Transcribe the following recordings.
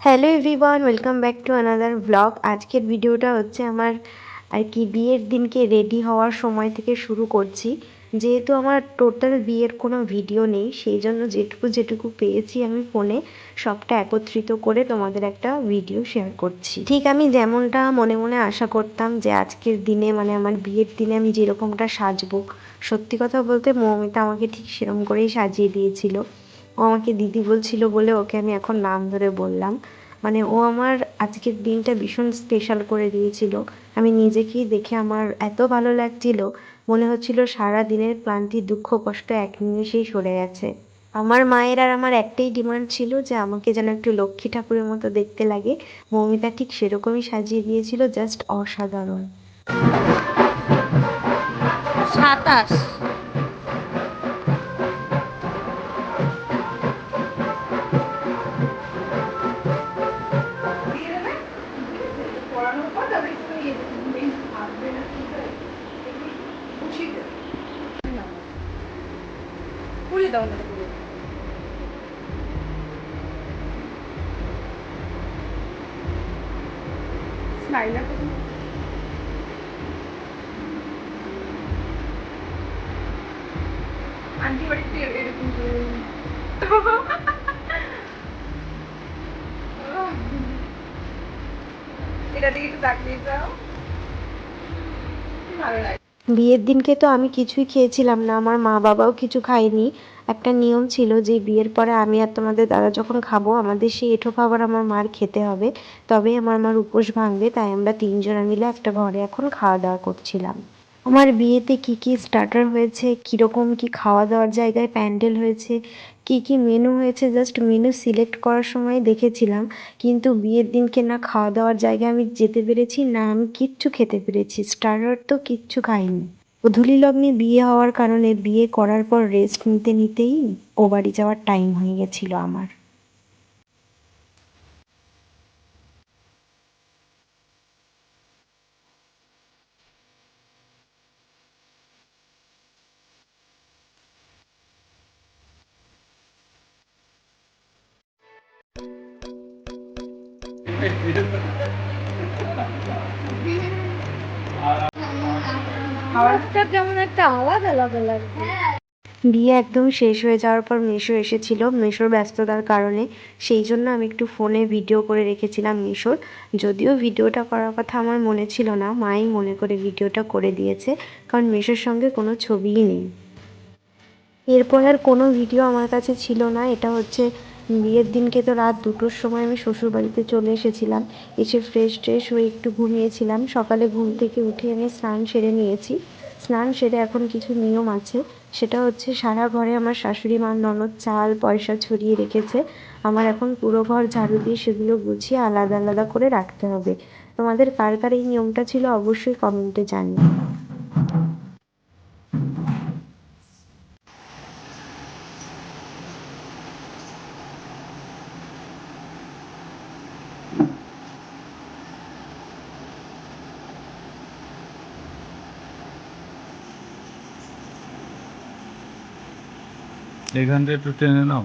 Hello everyone welcome back to another blog আজকের ভিডিওটা হচ্ছে আমার আর কি বিয়ের দিনকে রেডি হওয়ার সময় থেকে শুরু করছি। যেহেতু আমার টোটাল বিয়ের কোনো ভিডিও নেই, সেই জন্য যেটুকু যেটুকু পেয়েছি আমি ফোনে সবটা একত্রিত করে তোমাদের একটা ভিডিও শেয়ার করছি। ঠিক আমি যেমনটা মনে মনে আশা করতাম যে আজকের দিনে মানে আমার বিয়ের দিনে আমি যেরকমটা সাজবো, সত্যি কথা বলতে মৌমিতা আমাকে ঠিক সেরকম করেই সাজিয়ে দিয়েছিল। ও আমাকে দিদি বলছিল বলে ওকে আমি এখন নাম ধরে বললাম। মানে ও আমার আজকের দিনটা ভীষণ স্পেশাল করে দিয়েছিল। আমি নিজেকেই দেখে আমার এত ভালো লাগছিল। মনে হচ্ছিল সারা দিনের ক্লান্তি, দুঃখ, কষ্ট এক নিমেষেই সরে গেছে। আমার মায়ের আর আমার একটাই ডিমান্ড ছিল যে আমাকে যেন একটু লক্ষ্মী ঠাকুরের মতো দেখতে লাগে। মৌমিতা ঠিক সেরকমই সাজিয়ে দিয়েছিল জাস্ট অসাধারণ। সাতাশ। পুরি দাও না পুরি স্মাইল আন্টি বাড়িতে এরকম এটা দিকে একটু তাকিয়ে যাও ভালো লাগে বিয়ের দিনকে তো আমি কিছুই খেয়েছিলাম না, আমার মা বাবাও কিছু খায়নি। একটা নিয়ম ছিল যে বিয়ের পরে আমি আর তোমাদের দাদা যখন খাব, আমাদের সেই এঁঠো খাবার আমার মার খেতে হবে, তবেই আমার মার উপোস ভাঙবে, তাই আমরা তিনজনা মিলে একটা ঘরে এখন খাওয়া দাওয়া করছিলাম। আমার বিয়েতে কি কি স্টার্টার হয়েছে, কীরকম কি খাওয়া দাওয়ার জায়গায় প্যান্ডেল হয়েছে কি কি মেনু হয়েছে? জাস্ট মেনু সিলেক্ট করার সময় দেখেছিলাম। কিন্তু বিয়ের দিনকে না খাওয়া দাওয়ার জায়গায় আমি যেতে পেরেছি, না আমি কিচ্ছু খেতে পেরেছি। স্টার্টার তো কিচ্ছু খাইনি। অধুলি লগ্নে বিয়ে হওয়ার কারণে বিয়ে করার পর রেস্ট নিতে, নিতেই ও বাড়ি যাওয়ার টাইম হয়ে গেছিল আমার। বিয়ে একদম শেষ হয়ে যাওয়ার পর মিশো এসেছিল, মিশোর ব্যস্ততার কারণে। সেই জন্য আমি একটু ফোনে ভিডিও করে রেখেছিলাম মিশোর। যদিও ভিডিওটা করার কথা আমার মনে ছিল না, মাই মনে করে ভিডিওটা করে দিয়েছে, কারণ মিশোর সঙ্গে কোনো ছবিই নেই। এরপর আর কোনো ভিডিও আমার কাছে ছিল না, এটা হচ্ছে বিয়ের দিনকে তো রাত দুটোর সময় আমি শ্বশুরবাড়িতে চলে এসেছিলাম। এসে ফ্রেশ ট্রেশ হয়ে একটু ঘুমিয়েছিলাম। সকালে ঘুম থেকে উঠে আমি স্নান সেরে নিয়েছি। স্নান সেরে এখন কিছু নিয়ম আছে। সেটা হচ্ছে সারা ঘরে আমার শাশুড়ি মা ননদ চাল, পয়সা ছড়িয়ে রেখেছে। আমার এখন পুরো ঘর ঝাড়ু দিয়ে সেগুলো গুছিয়ে আলাদা আলাদা করে রাখতে হবে। তোমাদের কার কার এই নিয়মটা ছিল অবশ্যই কমেন্টে জানিও। এখান থেকে একটু টেনে নাও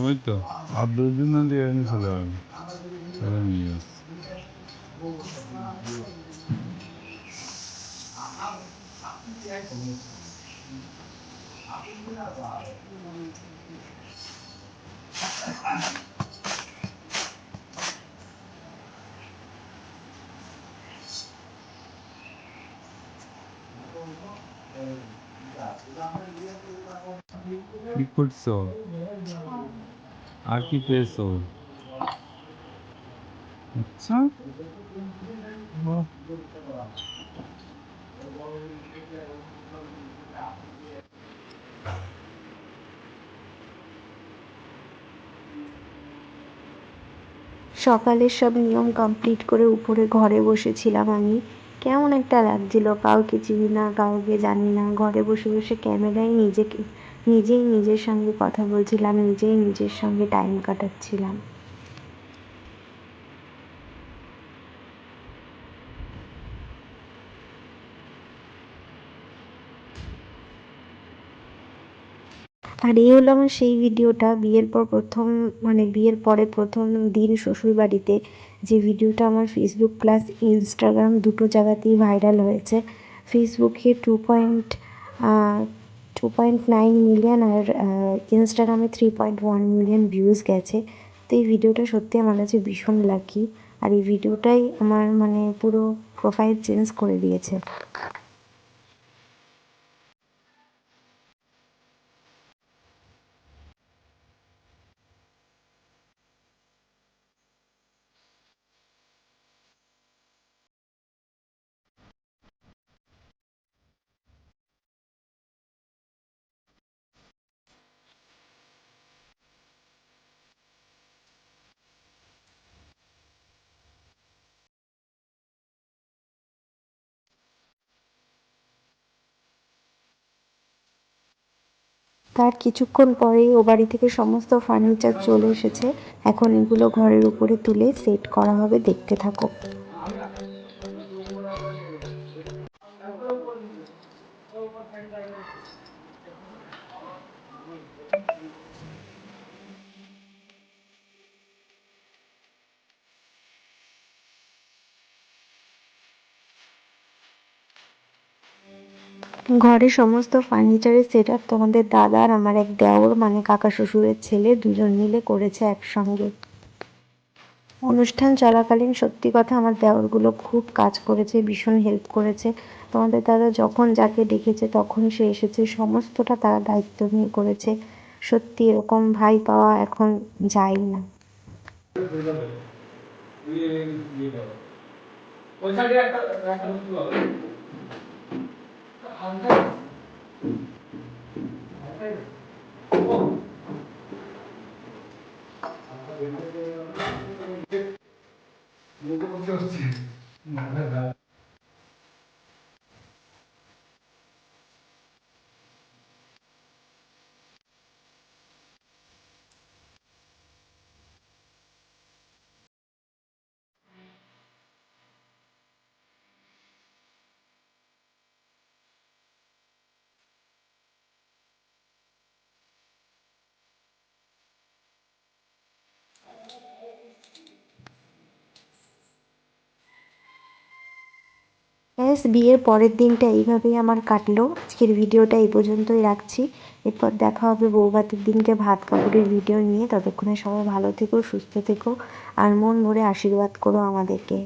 ওই তো দুই দিন দিয়ে এনে চলে যাবে চলে নিয়ে যাস কি করছ আর কি পেয়েছ আচ্ছা বাহ। সকালের সব নিয়ম কমপ্লিট করে উপরে ঘরে বসেছিলাম আমি। কেমন একটা লাগছিল, কাউকে চিনি না, কাউকে জানি না। ঘরে বসে বসে ক্যামেরায় নিজেকে, নিজেই নিজের সঙ্গে কথা বলছিলাম, নিজেই নিজের সঙ্গে টাইম কাটাচ্ছিলাম। আর এই হলো আমার সেই ভিডিওটা, বিয়ের পর প্রথম মানে বিয়ের পরে প্রথম দিন শ্বশুরবাড়িতে যে ভিডিওটা আমার ফেসবুক প্লাস ইনস্টাগ্রাম দুটো জায়গাতেই ভাইরাল হয়েছে। ফেসবুকে two point two point nine million আর ইনস্টাগ্রামে three point one million views গেছে। তো এই ভিডিওটা সত্যি আমার কাছে ভীষণ লাকি আর এই ভিডিওটাই আমার মানে পুরো প্রোফাইল চেঞ্জ করে দিয়েছে। তার কিছুক্ষণ পরেই ও বাড়ি থেকে সমস্ত ফার্নিচার চলে এসেছে। এখন এগুলো ঘরের উপরে তুলে সেট করা হবে। দেখতে থাকো। ঘরে সমস্ত ফার্নিচারের সেট আপ তোমাদের দাদা আর আমার এক দেওর মানে কাকা শ্বশুরের ছেলে দুজন মিলে করেছে একসঙ্গে। অনুষ্ঠান চলাকালীন সত্যি কথা আমার দেওরগুলো খুব কাজ করেছে, ভীষণ হেল্প করেছে। তোমাদের দাদা যখন যাকে ডেকেছে তখন সে এসেছে, সমস্তটা তারা দায়িত্ব নিয়ে করেছে। সত্যি এরকম ভাই পাওয়া এখন যায় না। 反対です。反対です。ব্যাস বিয়ের পরের দিনটা এইভাবেই আমার কাটলো। আজকের ভিডিওটা এই পর্যন্তই রাখছি। এরপর দেখা হবে বৌভাতের দিনকে ভাত কাপড়ের ভিডিও নিয়ে। ততক্ষণে সবাই ভালো থেকো, সুস্থ থেকো, আর মন ভরে আশীর্বাদ করো আমাদেরকে।